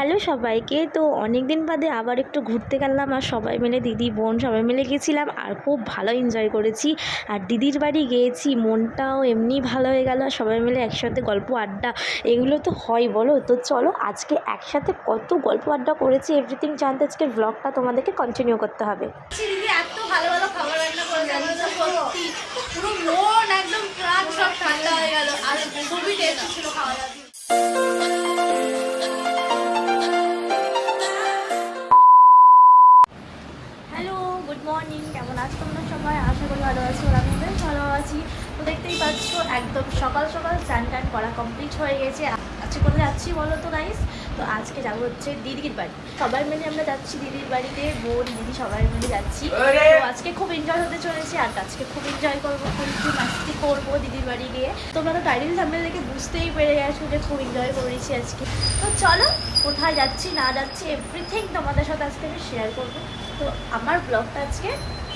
Hello সবাইকে। তো অনেক দিন বাদে আবার একটু ঘুরতে গেলাম আর সবাই মিলে দিদি, বোন সবাই মিলে গেছিলাম আর খুব ভালো এনজয় করেছি। আর দিদির বাড়ি গিয়েছি, মনটাও এমনি ভালো হয়ে গেল আর সবাই মিলে একসাথে গল্প আড্ডা এগুলো তো হয় বলো। তো চলো আজকে একসাথে কত গল্প আড্ডা করেছি এভরিথিং জানতে আজকে ব্লগটা তোমাদেরকে কন্টিনিউ করতে হবে। দিদি এত ভালো ভালো একদম সকাল সকাল চান টান করা কমপ্লিট হয়ে গেছে। আজকে কোথায় যাচ্ছি বলো তো গাইস তো আজকে যাব হচ্ছে দিদির বাড়ি। সবাই মিলে আমরা যাচ্ছি দিদির বাড়িতে বোন দিদি সবাই মিলে যাচ্ছি। তো আজকে খুব এনজয় হতে চলেছে আর আজকে খুব এনজয় করব খুব একটু মাস্তি করব দিদির বাড়ি গিয়ে। তোমরা তো টাইটেল সামনে দেখে বুঝতেই পেরে গেছো যে খুব এনজয় করেছি আজকে। তো চলো কোথায় যাচ্ছি না যাচ্ছি এভরিথিং তোমাদের সাথে আজকে আমি শেয়ার করব। তো আমার ব্লগটা আজকে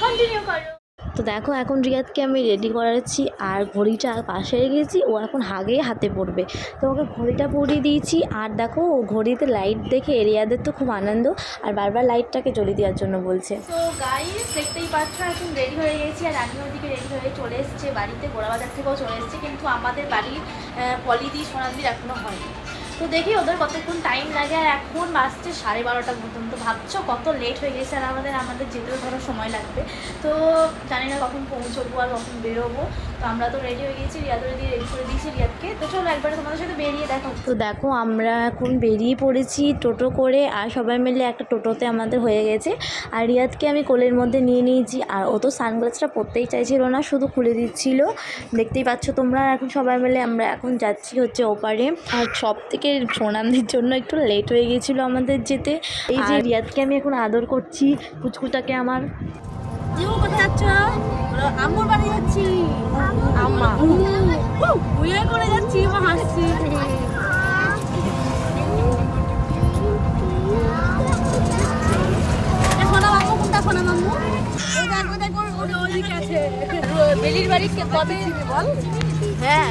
কন্টিনিউ করো। তো দেখো, এখন রিয়াদকে আমি রেডি করাচ্ছি আর ঘড়িটা পাশে রেখেছি ও এখন হাগে হাতে পড়বে। তো ওকে ঘড়িটা পরিয়ে দিয়েছি। আর দেখো, ও ঘড়িতে লাইট দেখে রিয়াদের তো খুব আনন্দ। আর বারবার লাইটটাকে জ্বলিয়ে দেওয়ার জন্য বলছে। তো গাইস দেখতেই পাচ্ছ, এখন রেডি হয়ে গেছি। আর আমি ওদিকে রেডি হয়ে চলে এসছে। বাড়িতে গোড়াবাজার থেকেও চলে এসছে। কিন্তু আমাদের বাড়ির পলিদি সোনাদির এখনও হয়নি। তো দেখি ওদের কতক্ষণ টাইম লাগে। আর এখন বাজছে সাড়ে বারোটা মতন তো ভাবছ কত লেট হয়ে গেছে? আর আমাদের আমাদের যেতেও ধরো সময় লাগবে। তো জানি না কখন পৌঁছবো আর কখন বেরোবো। তো আমরা তো রেডি হয়ে গেছি। রিয়াদ রেডি রেডি করে দিয়েছি, রিয়াদকে। তো চলো একবারে তোমাদের সাথে বেরিয়ে দেখো তো দেখো, আমরা এখন বেরিয়ে পড়েছি টোটো করে। আর সবাই মিলে একটা টোটোতে আমাদের হয়ে গেছে। আর রিয়াদকে আমি কোলের মধ্যে নিয়ে নিয়েছি। আর ও তো সানগ্লাসটা পরতেই চাইছিল না, শুধু খুলে দিচ্ছিল। দেখতেই পাচ্ছ তোমরা। এখন সবাই মিলে আমরা এখন যাচ্ছি হচ্ছে ওপারে। আর সব থেকে সোনামদের জন্য একটু লেট হয়ে গেছিল আমাদের যেতে। এই যে রিয়াদকে আমি এখন আদর করছি পুচকুটাকে আমার। কোথায় যাচ্ছ? আম্মুর বাড়ি যাচ্ছি। আম্মা। করে যাচ্ছি মা হাসছি। বেলির বাড়ি কবে? বল হ্যাঁ।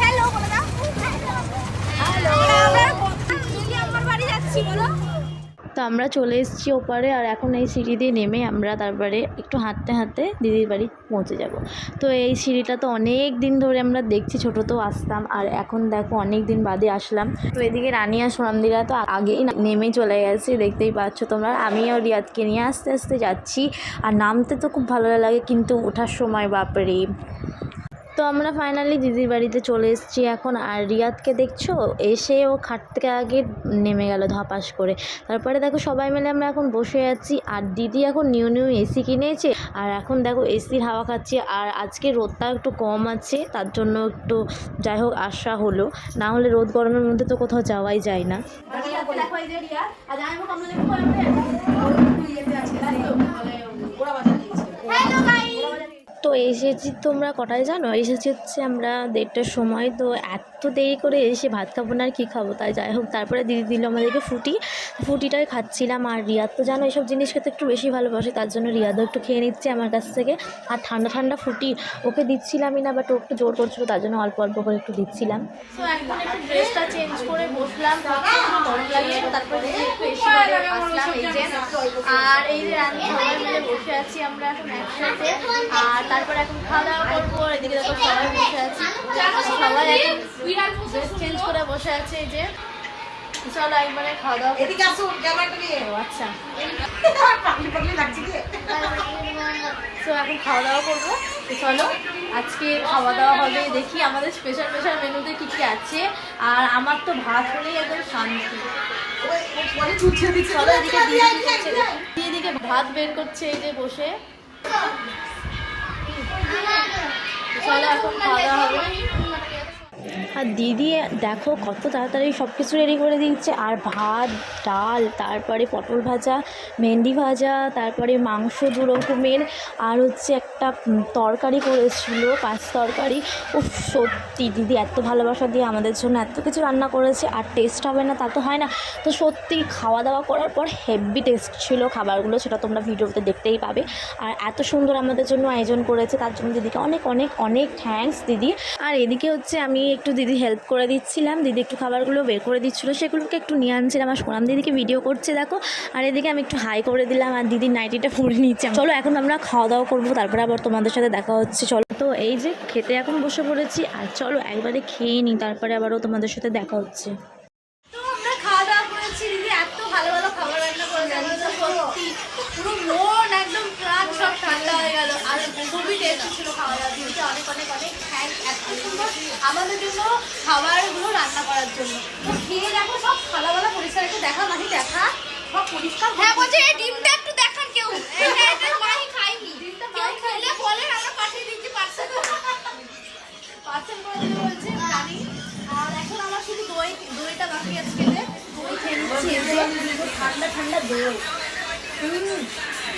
হ্যালো বলে দাও হ্যালো আমার বাড়ি যাচ্ছি বলো তো আমরা চলে এসেছি ওপারে আর এখন এই সিঁড়ি দিয়ে নেমে আমরা তারপরে একটু হাঁটতে হাঁটতে দিদির বাড়ি পৌঁছে যাব। তো এই সিঁড়িটা তো অনেক দিন ধরে আমরা দেখছি ছোটোতেও আসতাম আর এখন দেখো অনেক দিন বাদে আসলাম। তো এদিকে রানিয়া সোনামদিরা তো আগেই না- নেমেই চলে গেছে, দেখতেই পাচ্ছ তোমরা। আমিও রিয়াদকে নিয়ে আস্তে আস্তে যাচ্ছি আর নামতে তো খুব ভালো লাগে, কিন্তু ওঠার সময়, বাপরে। তো আমরা ফাইনালি দিদির বাড়িতে চলে এসেছি এখন। আর রিয়াদকে দেখছ? এসে ও খাট থেকে আগে নেমে গেল ধপাস করে। তারপরে দেখো সবাই মিলে আমরা এখন বসে আছি। আর দিদি এখন নিউ নিউ এসি কিনেছে। আর এখন দেখো এসির হাওয়া খাচ্ছি। আর আজকে রোদটা একটু কম আছে। তার জন্য একটু যাই হোক আশা হলো। না হলে রোদ গরমের মধ্যে তো কোথাও যাওয়াই যায় না দেখো এই যে রিয়া আর আমি কমলা দেখো ইয়েতে আছে তাই তো ওরা বাজার দিয়েছে হ্যালো গাইস তো এসেছি তোমরা কটায় জানো? এসেছি হচ্ছে আমরা দেড়টার সময়। তো এত দেরি করে এসে ভাত খাব না আর কী খাব? তাই যাই হোক, তারপরে দিদি দিল আমাদেরকে ফুটি। ফুটিটাই খাচ্ছিলাম। আর রিয়াদ তো জানো এইসব জিনিস খেতে একটু বেশি ভালোবাসে, তার জন্য রিয়াদও একটু খেয়ে নিচ্ছে আমার কাছ থেকে। আর ঠান্ডা ঠান্ডা ফুটি, ওকে দিচ্ছিলামই না বাট ও একটু জোর করছিল, তার জন্য অল্প অল্প করে একটু দিচ্ছিলাম। তো এখন একটু ড্রেসটা চেঞ্জ করে বসলাম গরম লাগে তারপরে একটু এসি আসলাম এই যে আর এই যে রান্না সবাই মিলে বসে আছি আমরা এখন একসাথে। আর তারপর এখন খাওয়া দাওয়া করব এদিকে দেখো সবাই বসে আছি। সবাই এখন চেঞ্জ করে বসে আছে এই যে। চলো একবারে খাওয়া দাওয়া এদিকে আসুন ক্যামেরাটা নিয়ে। আচ্ছা। পাগলি পাগলি লাগছে কি তো এখন খাওয়া দাওয়া করব। তো চলো আজকে খাওয়া দাওয়া হবে। দেখি আমাদের স্পেশাল স্পেশাল মেনুতে কী কী আছে। আর আমার তো ভাত হলেই একদম শান্তি। চলো এদিকে ভাত বের করছে এই যে বসে। চলো এখন খাওয়া দাওয়া হবে। আর দিদি, দেখো কত তাড়াতাড়ি সব কিছু রেডি করে দিচ্ছে আর ভাত, ডাল, তারপরে পটল ভাজা, ভেন্ডি ভাজা, তারপরে মাংস দু রকমের, আর হচ্ছে একটা তরকারি করেছিল, পাঁচ তরকারি। উফ, সত্যি দিদি, এত ভালোবাসা দিয়ে আমাদের জন্য এত কিছু রান্না করেছে, আর টেস্ট হবে না, তা তো হয় না। তো সত্যি খাওয়া দাওয়া করার পর হেভি টেস্ট ছিল খাবারগুলো, সেটা তোমরা ভিডিওতে দেখতেই পাবে। আর এত সুন্দর আমাদের জন্য আয়োজন করেছে, তার জন্য দিদিকে অনেক অনেক অনেক থ্যাঙ্কস দিদি। আর এদিকে হচ্ছে আমি একটু দিদি হেল্প করে দিচ্ছিলাম। দিদি একটু খাবারগুলো বের করে দিচ্ছিল। সেগুলোকে একটু নিয়ে আনছিলাম। আর সোনাম দিদিকে ভিডিও করছে, দেখো। আর এদিকে আমি একটু হাই করে দিলাম। আর দিদির নাইটিটা পরে নিচ্ছে। চলো, এখন আমরা খাওয়া দাওয়া করব। তারপরে আবার তোমাদের সাথে দেখা হচ্ছে। চলো। তো এই যে খেতে এখন বসে পড়েছি। আর চলো, একবারে খেয়ে নিই। তারপরে আবারও তোমাদের সাথে দেখা হচ্ছে। খাওয়া খুবই টেস্টি ছিল খাওয়া দাওয়া দিদিকে অনেক অনেক অনেক থ্যাংক এত সুন্দর। আমাদের জন্য খাবারগুলো রান্না করার জন্য। তো খেয়ে দেখো সব খালাবালা পরিষ্কার একটু দেখা মাহি দেখা। সব পরিষ্কার হ্যাঁ বলছে এই ডিমটা একটু দেখান কেউ। এটা এটা মাহি খাইনি ডিমটা মাহি খাইলে বলেন আমরা পাঠিয়ে দিচ্ছি পার্সেল পার্সেল করে দেবে বলছে জানি। আর এখন আমার শুধু দই দইটা বাকি আছে খেতে। দই খেয়ে নিচ্ছি। ঠান্ডা ঠান্ডা দই। হুম,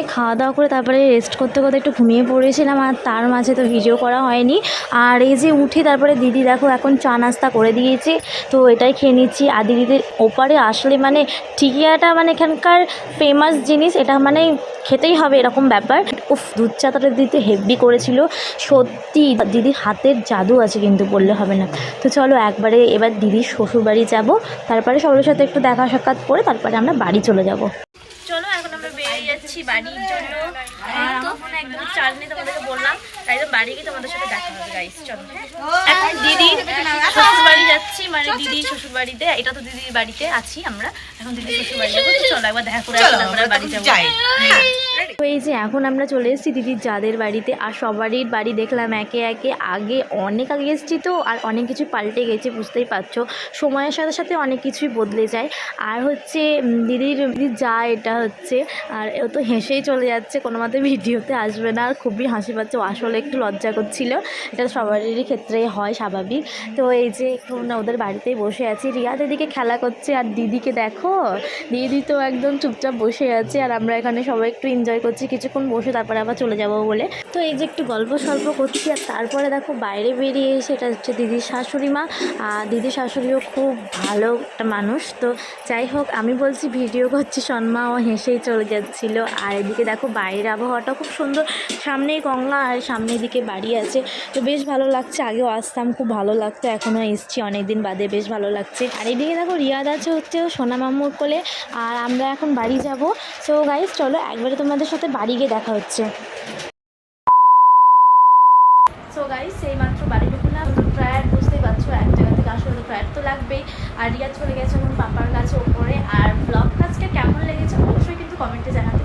মানে খাওয়া দাওয়া করে তারপরে রেস্ট করতে করতে একটু ঘুমিয়ে পড়েছিলাম আর তার মাঝে তো ভিডিও করা হয়নি। আর এই যে উঠে তারপরে দিদি দেখো এখন চা নাস্তা করে দিয়েছে, তো এটাই খেয়ে নিচ্ছি। আর দিদিদের ওপারে আসলে মানে টিকিয়াটা মানে এখানকার ফেমাস জিনিস, এটা মানে খেতেই হবে এরকম ব্যাপার। উফ, দুধ চাটাটা দিতে হেভি করেছিল। সত্যি, দিদির হাতের জাদু আছে কিন্তু বললে হবে না। তো চলো একবারে এবার দিদির শ্বশুরবাড়ি যাব, তারপরে সবার সাথে একটু দেখা সাক্ষাৎ করে তারপরে আমরা বাড়ি চলে যাব চলো এখন আমরা বেরিয়ে যাচ্ছি বাড়ির জন্য। আর একদম চাল নিয়ে তোমাদেরকে বললাম, তাই তো বাড়ি গিয়ে তোমাদের সাথে দেখা হবে গাইস চলো। এখন দিদি শ্বশুর বাড়ি যাচ্ছি মানে দিদি শ্বশুর বাড়িতে এটা তো দিদির বাড়িতে আছি আমরা। এখন দিদি শ্বশুর যাব তো চলো একবার দেখা করে আসি বাড়ি যাব। তো এই যে এখন আমরা চলে এসেছি দিদির যাদের বাড়িতে আর সবারই বাড়ি দেখলাম একে একে। আগে অনেক আগে এসেছি তো আর অনেক কিছু পাল্টে গেছে বুঝতেই পারছ। সময়ের সাথে সাথে অনেক কিছুই বদলে যায়। আর হচ্ছে দিদির দিদির যা এটা হচ্ছে আর ও তো হেসেই চলে যাচ্ছে কোনো মতে ভিডিওতে আসবে না। আর খুবই হাসি পাচ্ছে ও আসলে একটু লজ্জা করছিল। এটা সবারই ক্ষেত্রে হয় স্বাভাবিক। তো এই যে এখন ওদের বাড়িতেই বসে আছি। রিয়া দিদিকে খেলা করছে আর দিদিকে দেখো দিদি তো একদম চুপচাপ বসে আছে আর আমরা এখানে সবাই একটু এনজয় করছি। কিছুক্ষণ বসে তারপরে আবার চলে যাব বলে। তো এই যে একটু গল্প সল্প করছি আর তারপরে দেখো বাইরে বেরিয়ে এসে এটা হচ্ছে দিদির শাশুড়ি মা। আর দিদির শাশুড়িও খুব ভালো একটা মানুষ। তো যাই হোক, আমি বলছি ভিডিও করছি, সন্মা ও হেসেই চলে যাচ্ছিল। আর এদিকে দেখো বাইরের আবহাওয়াটা খুব সুন্দর। সামনেই গঙ্গা আর সামনের দিকে বাড়ি আছে। তো বেশ ভালো লাগছে, আগেও আসতাম, খুব ভালো লাগতো। এখনও এসছি অনেক দিন বাদে বেশ ভালো লাগছে। আর এদিকে দেখো রিয়াদ আছে হচ্ছে সোনা মামুর কোলে, আর আমরা এখন বাড়ি যাব। সো গাইজ চলো একবারে তোমাদের সাথে বাড়ি গিয়ে দেখা হচ্ছে। সো গাইজ সেই মাত্র বাড়ি ঢুকলাম। প্রায় বুঝতেই পারছ, এক জায়গা থেকে আসলে তো প্রায় তো লাগবেই। আর রিয়া চলে গেছে এখন পাপার কাছে ওপরে। আর ব্লগ আজকে কেমন লেগেছে অবশ্যই কিন্তু কমেন্টে জানাতে